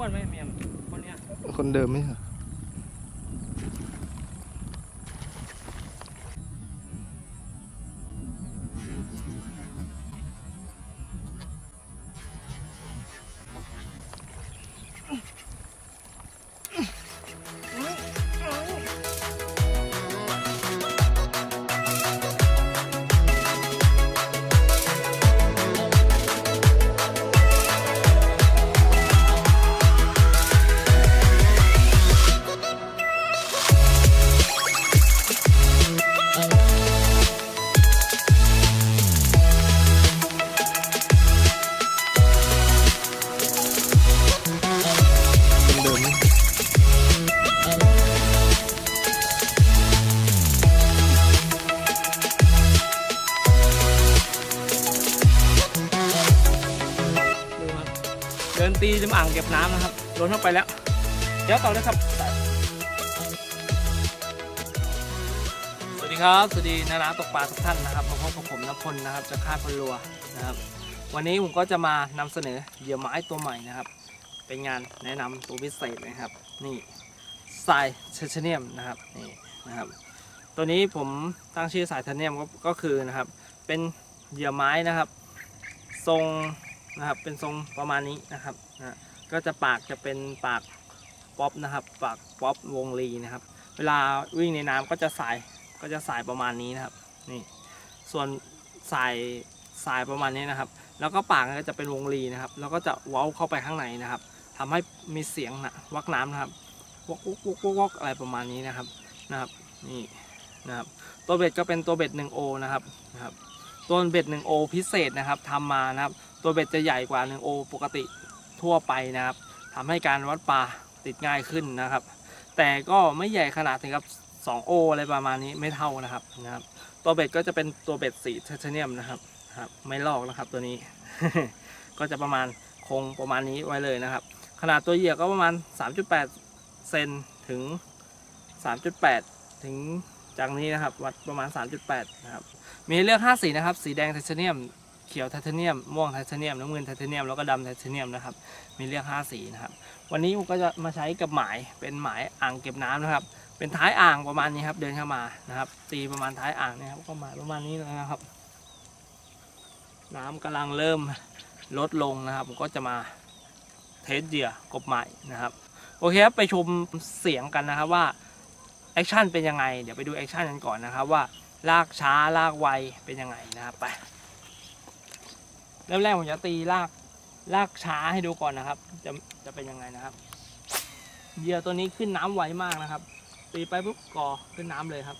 อ้วนไหมเมียมคนเนี้ยคนเดิมไหมเหรอ เดินตีริมอ่างเก็บน้ำนะครับโดนเข้าไปแล้ว เดี๋ยวต่อเลยครับ สวัสดีครับ สวัสดีนานาตกปลาทุกท่านนะครับมาพบกับผมนพลนะครับจากค่ายพลรัวนะครับ วันนี้ผมก็จะมานำเสนอเหยื่อไม้ตัวใหม่นะครับ เป็นงานแนะนำตัวพิเศษนะครับ นี่สายเชชเนียมนะครับนี่นะครับ ตัวนี้ผมตั้งชื่อสายเทเนียมก็ก็คือนะครับ เป็นเหยื่อไม้นะครับ ทรง นะครับ เป็นทรงประมาณนี้นะครับนะก็จะปากจะเป็นปากป๊อปนะครับ ปากป๊อปวงลีนะครับ เวลาวิ่งในน้ำก็จะสายก็จะสายประมาณนี้นะครับ นี่ ส่วนสายสายประมาณนี้นะครับ แล้วก็ปากก็จะเป็นวงรีนะครับ แล้วก็จะเว้าเข้าไปข้างในนะครับทำให้มีเสียงนะวักน้ำนะครับวกวอกวกวกอกอะไรประมาณนี้นะครับนะครับ นี่นะครับ ตัวเบ็ดก็เป็นตัวเบ็ด 1O นะครับนะครับ ตัวเบ็ด 1O พิเศษนะครับทำมานะครับ ตัวเบ็ดจะใหญ่กว่า 1O ปกติทั่วไปนะครับทำให้การวัดปลาติดง่ายขึ้นนะครับ แต่ก็ไม่ใหญ่ขนาดถึงกับ 2O อะไรประมาณนี้ไม่เท่านะครับนะครับ ตัวเบ็ดก็จะเป็นตัวเบ็ดสีเทเทเนียมนะครับครับ ไม่ลอกนะครับตัวนี้ ก็จะประมาณคงประมาณนี้ไว้เลยนะครับ ขนาดตัวเหยื่อก็ประมาณ 3.8 เซนถึง 3.8 ถึง จากนี้นะครับวัดประมาณ 3.8 นะครับ มีเลือก 5 สีนะครับ สีแดงไทเทเนียม เขียวไทเทเนียม ม่วงไทเทเนียม น้ำเงินไทเทเนียม แล้วก็ดำไทเทเนียมนะครับ มีเลือก 5 สีนะครับ วันนี้ผมก็จะมาใช้กับหมาย เป็นหมายอ่างเก็บน้ำนะครับ เป็นท้ายอ่างประมาณนี้ครับ เดินเข้ามานะครับ ตีประมาณท้ายอ่างนี่ครับ ก็หมายประมาณนี้เลยนะครับ น้ำกำลังเริ่มลดลงนะครับ ผมก็จะมาเทสเหยื่อกบใหม่นะครับ โอเคครับ ไปชมเสียงกันนะครับว่า แอคชั่นเป็นยังไง เดี๋ยวไปดูแอคชั่นกันก่อนนะครับว่าลากช้าลากไวเป็นยังไงนะครับไปเริ่มแรกผมจะตีลากลากช้าให้ดูก่อนนะครับ จะจะเป็นยังไงนะครับเหยื่อตัวนี้ขึ้นน้ำไวมากนะครับ ตีไปปุ๊บก่อขึ้นน้ำเลยครับ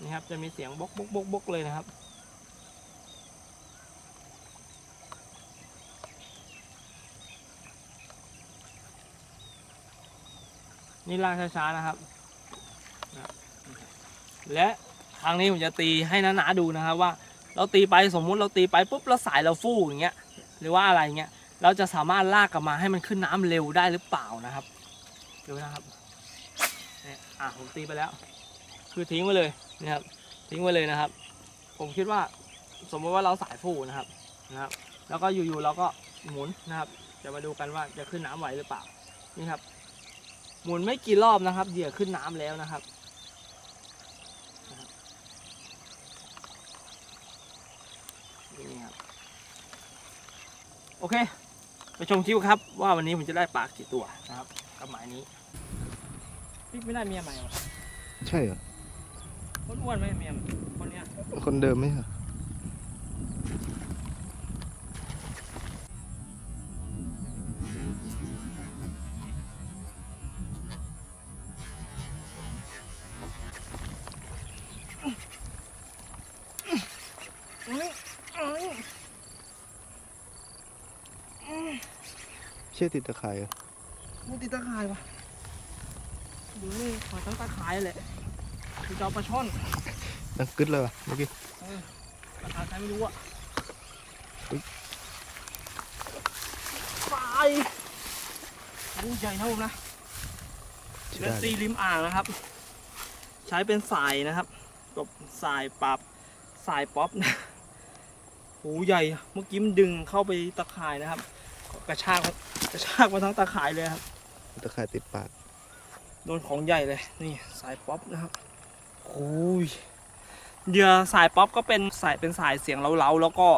นี่ครับจะมีเสียงบกบกบกบกเลยนะครับ นี่ลากช้าๆนะครับ และครั้งนี้ผมจะตีให้นาๆดูนะครับว่า เราตีไปสมมุติเราตีไปปุ๊บแล้วสายเราฟู่อย่างเงี้ยหรือว่าอะไรเงี้ยเราจะสามารถลากกลับมาให้มันขึ้นน้ำเร็วได้หรือเปล่านะครับดูนะครับเนี่ยอะผมตีไปแล้ว คือทิ้งไว้เลยนะครับทิ้งไว้เลยนะครับ ผมคิดว่าสมมติว่าเราสายฟูนะครับนะครับ แล้วก็อยู่ๆเราก็หมุนนะครับ จะมาดูกันว่าจะขึ้นน้ำไหวหรือเปล่านี่ครับ หมุนไม่กี่รอบนะครับ เหยื่อขึ้นน้ำแล้วนะครับนะครับ นี่ครับ โอเค ไปชมคลิปครับ ว่าวันนี้ผมจะได้ปลากี่ตัวนะครับกับหมายนี้พี่ไม่ได้เมียใหม่หรอใช่เหรอคนอ้วนไหมเมียคนเนี้ยคนเดิมไหมเหรอ เชื่อติดตะข่ายเหรอมูติดตะข่ายวะดูนี่ขอตั้งตะข่ายเลยคือจะเอาปลาช่อนดังกึดเลยวะเมื่อกี้ปลาใครไม่รู้อะอุ๊ยปลายลูกใหญ่นะผมนะใช่แล้วได้ตีริมอ่างนะครับ ใช้เป็นสายนะครับกบสายปรับสายป๊อปนะ โหใหญ่เมื่อกี้มันดึงเข้าไปตะข่ายนะครับขอกระชากกระชากมาทั้งตาข่ายเลยครับตะข่ายติดปากโดนของใหญ่เลยนี่สายป๊อปนะครับโอ้ยเหยื่อสายป๊อปก็เป็นสายเป็นสายเสียงเล้าๆแล้วก็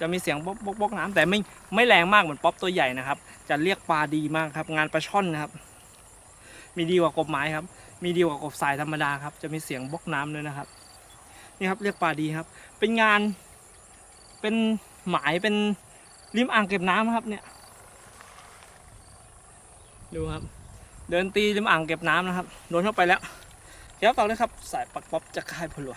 จะมีเสียงบ๊อกบ๊อกบ๊อกน้ำแต่ไม่ไม่แรงมากเหมือนป๊อปตัวใหญ่นะครับ จะเรียกปลาดีมากครับ งานปลาช่อนนะครับ มีดีกว่ากบไม้ครับ มีดีกว่ากบสายธรรมดาครับ จะมีเสียงบ๊อกน้ำด้วยนะครับ นี่ครับเรียกปลาดีครับ เป็นงาน เป็นหมายเป็นริมอ่างเก็บน้ำครับเนี่ย ดูครับ เดินตีริมอ่างเก็บน้ำนะครับโดนเข้าไปแล้วเดี๋ยวต่อเลยครับ สายปักป๊อปจะค่ายพลัว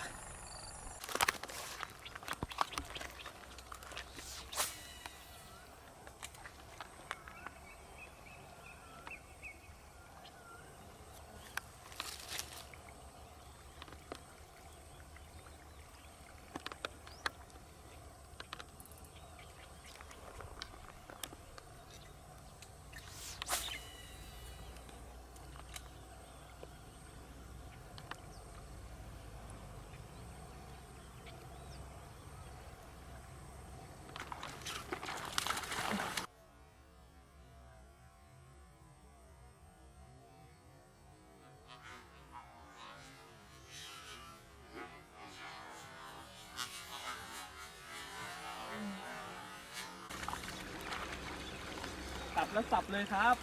แล้วสับเลยครับ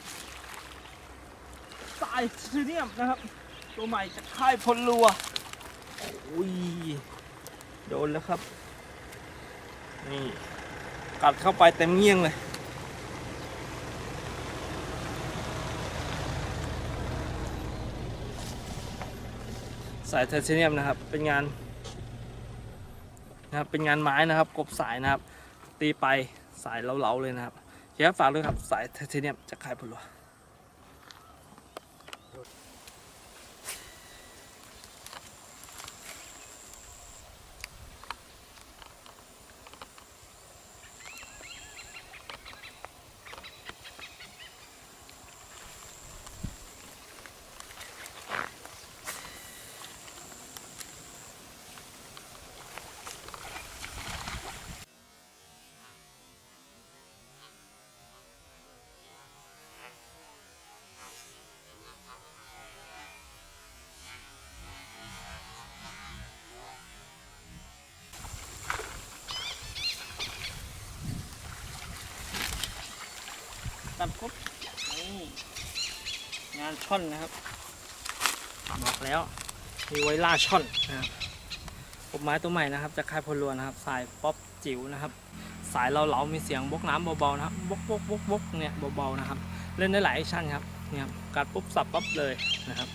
สายซีเนียมนะครับ ตัวใหม่จากค่ายพลลัวโอ้ยโดนแล้วครับ นี่ กัดเข้าไปเต็มเงี้ยงเลย สายไทเทเนียมนะครับ เป็นงานนะครับเป็นงานไม้นะครับ กบสายนะครับ ตีไปสายเล้าๆเลยนะครับ เชียฝากเลยครับสายไทเทเนียมจากค่ายพลัว ตัดครบนี่งานช่อนนะครับบอกแล้วมีไว้ล่าช่อนนะครับผมไม้ตัวใหม่นะครับจากค่ายพลลวนนะครับ สายป๊อปจิ๋วนะครับ สายเราเหลามีเสียงบกน้ำเบาๆนะครับบกบกบกบกเนี่ยเบาๆนะครับ เล่นได้หลายแอคชั่นครับเนี่ยกัดปุ๊บสับปั๊บเลยนะครับ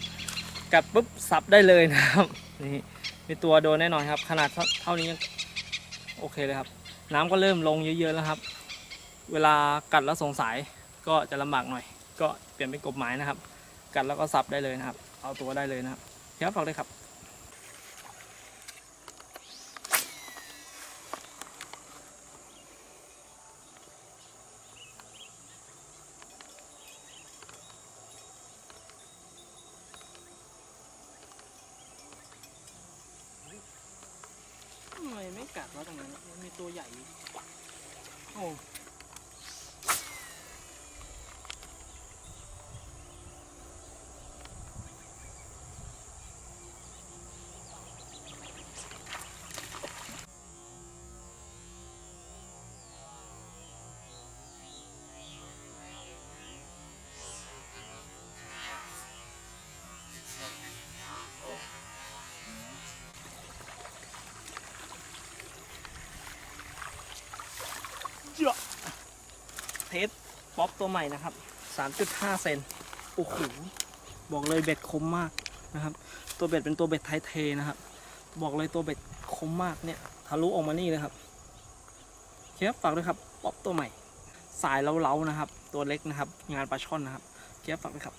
กัดปุ๊บสับได้เลยนะครับนี่มีตัวโดนแน่นอนครับ ขนาดเท่าเท่านี้ยังโอเคเลยครับ น้ำก็เริ่มลงเยอะๆแล้วครับ เวลากัดแล้วสงสัย ก็จะลำบากหน่อย ก็เปลี่ยนเป็นกบไม้นะครับ กัดแล้วก็ซับได้เลยนะครับ เอาตัวได้เลยนะครับเดี๋ยวฝากเลยครับทำไมไม่กัดวะตรงนั้นมันมีตัวใหญ่อยู่โอ้ ทสป๊อปตัวใหม่นะครับ 3.5 เซนโอ้โหบอกเลยเบ็ดคมมากนะครับ ตัวเบ็ดเป็นตัวเบ็ดไทยเทนะครับ บอกเลยตัวเบ็ดคมมากเนี่ยทะลุออกมานี่เลยครับเคฟฝากด้วยครับป๊อปตัวใหม่ สายเล้าๆนะครับ ตัวเล็กนะครับ งานปลาช่อนนะครับเคฟฝากด้วยครับ